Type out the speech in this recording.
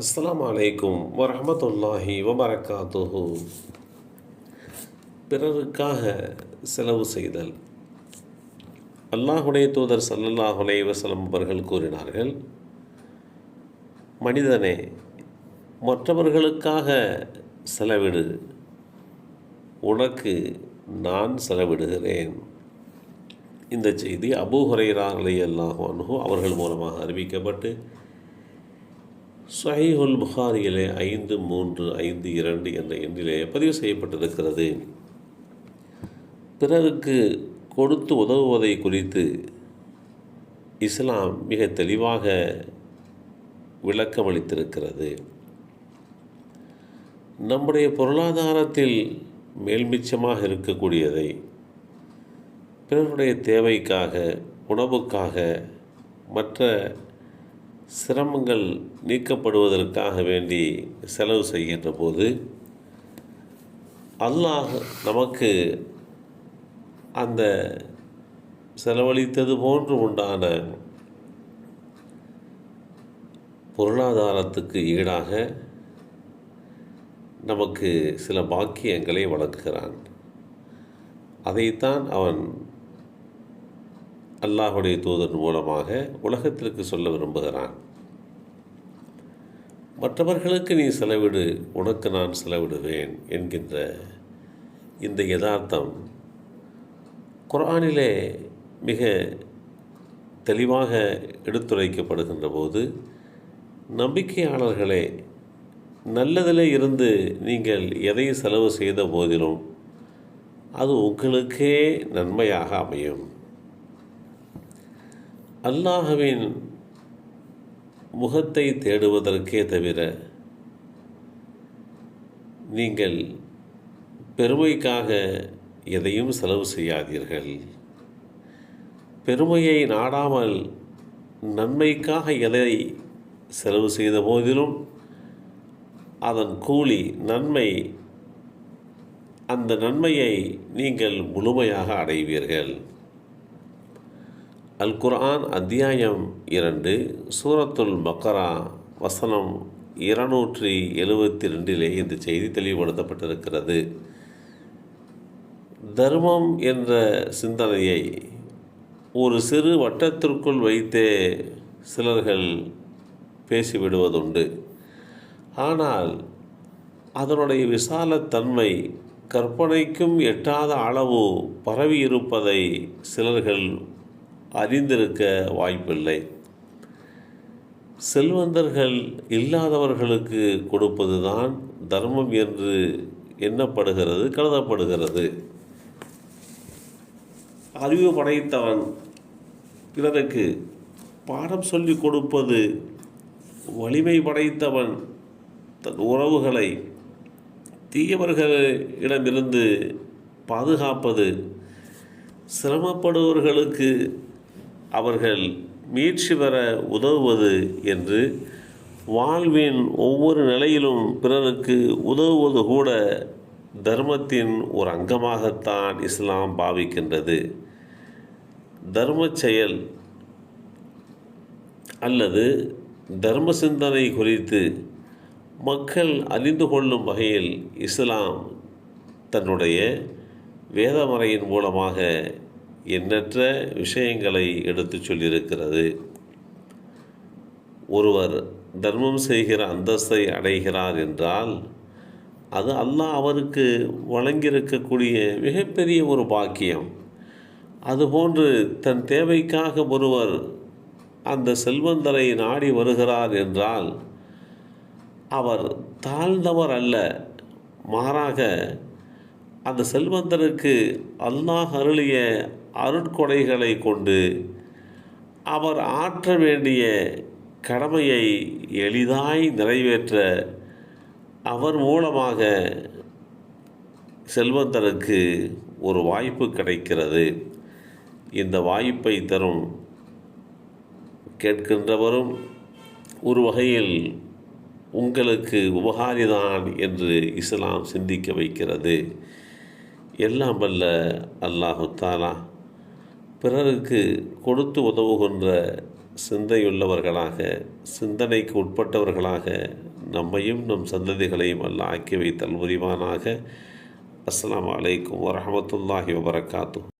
அஸ்லாம் வலைக்கும் வரமத்துல்லாஹி வபரகாத்துஹு. பிறருக்காக செலவு செய்தல். அல்லாஹுடைய தூதர் ஸல்லல்லாஹு வசலம் அவர்கள் கூறினார்கள் மனிதனே மற்றவர்களுக்காக செலவிடு. உனக்கு நான் செலவிடுகிறேன். இந்த செய்தி அபூ ஹுரைரா ரலியல்லாஹு அன்ஹு அவர்கள் மூலமாக அறிவிக்கப்பட்டு சஹீஹுல் புகாரியிலே ஐந்து மூன்று ஐந்து இரண்டு என்ற எண்ணிலே பதிவு செய்யப்பட்டிருக்கிறது. பிறருக்கு கொடுத்து உதவுவதை குறித்து இஸ்லாம் மிக தெளிவாக விளக்கமளித்திருக்கிறது. நம்முடைய பொருளாதாரத்தில் மேல்மிச்சமாக இருக்கக்கூடியதை பிறருடைய தேவைக்காக உணவுக்காக மற்ற சிரமங்கள் நீக்கப்படுவதற்காக வேண்டி செலவு செய்கின்ற போது அல்லாஹ் நமக்கு அந்த செலவழித்தது போன்று உண்டான பொருளாதாரத்துக்கு ஈடாக நமக்கு சில பாக்கியங்களை வழங்குகிறான். அதைத்தான் அவன் அல்லாஹுடைய தூதன் மூலமாக உலகத்திற்கு சொல்ல விரும்புகிறான். மற்றவர்களுக்கு நீ செலவிடு உனக்கு நான் செலவிடுவேன் என்கின்ற இந்த யதார்த்தம் குரானிலே மிக தெளிவாக எடுத்துரைக்கப்படுகின்ற போது நம்பிக்கையாளர்களே நல்லதில் இருந்து நீங்கள் எதை செலவு செய்த போதிலும் அது உங்களுக்கே நன்மையாக அமையும். அல்லாஹுவின் முகத்தை தேடுவதற்கே தவிர நீங்கள் பெருமைக்காக எதையும் செலவு செய்யாதீர்கள். பெருமையை நாடாமல் நன்மைக்காக எதை செலவு செய்த போதிலும் அதன் கூலி நன்மை அந்த நன்மையை நீங்கள் முழுமையாக அடைவீர்கள். அல் குர்ஆன் அத்தியாயம் இரண்டு சூரத்துல் பக்கரா வசனம் இருநூற்றி எழுபத்தி ரெண்டிலே இந்த செய்தி தெளிவுபடுத்தப்பட்டிருக்கிறது. தர்மம் என்ற சிந்தனையை ஒரு சிறு வட்டத்திற்குள் வைத்தே சிலர்கள் பேசிவிடுவதுண்டு. ஆனால் அதனுடைய விசாலத்தன்மை கற்பனைக்கும் எட்டாத அளவு பரவி இருப்பதை சிலர்கள் அறிந்திருக்க வாய்ப்பில்லை. செல்வந்தர்கள் இல்லாதவர்களுக்கு கொடுப்பதுதான் தர்மம் என்று எண்ணப்படுகிறது கருதப்படுகிறது. அறிவு படைத்தவன் பிறருக்கு பாடம் சொல்லிக் கொடுப்பது வலிமை படைத்தவன் தன் உறவுகளை தீயவர்களிடமிருந்து பாதுகாப்பது சிரமப்படுபவர்களுக்கு அவர்கள் மீட்சி பெற உதவுவது என்று வாழ்வின் ஒவ்வொரு நிலையிலும் பிறருக்கு உதவுவது கூட தர்மத்தின் ஒரு அங்கமாகத்தான் இஸ்லாம் பாவிக்கின்றது. தர்ம செயல் அல்லது தர்ம சிந்தனை குறித்து மக்கள் அறிந்து கொள்ளும் வகையில் இஸ்லாம் தன்னுடைய வேதமறையின் மூலமாக எண்ணற்ற விஷயங்களை எடுத்து சொல்லியிருக்கிறது. ஒருவர் தர்மம் செய்கிற அந்தஸ்தை அடைகிறார் என்றால் அது அல்லாஹ் அவருக்கு வழங்கியிருக்கக்கூடிய மிகப்பெரிய ஒரு பாக்கியம். அதுபோன்று தன் தேவைக்காக ஒருவர் அந்த செல்வந்தரை நாடி வருகிறார் என்றால் அவர் தாழ்ந்தவர் அல்ல மாறாக அந்த செல்வந்தனுக்கு அல்லாஹ் அருளிய அருட்கொடைகளை கொண்டு அவர் ஆற்ற வேண்டிய கடமையை எளிதாய் நிறைவேற்ற அவர் மூலமாக செல்வந்தனுக்கு ஒரு வாய்ப்பு கிடைக்கிறது. இந்த வாய்ப்பை தரும் கேட்கின்றவரும் ஒரு வகையில் உங்களுக்கு உபகாரிதான் என்று இஸ்லாம் சிந்திக்க வைக்கிறது. எல்லாம் வல்ல அல்லாஹு தாலா. பிறருக்கு கொடுத்து உதவுகின்ற சிந்தையுள்ளவர்களாக சிந்தனைக்கு உட்பட்டவர்களாக நம்மையும் நம் சந்ததிகளையும் அல்ல ஆக்கி வைத்தல் புரிவானாக. அஸ்லாம் அலைக்கும் வரமத்துல்லாஹி வபரகாத்து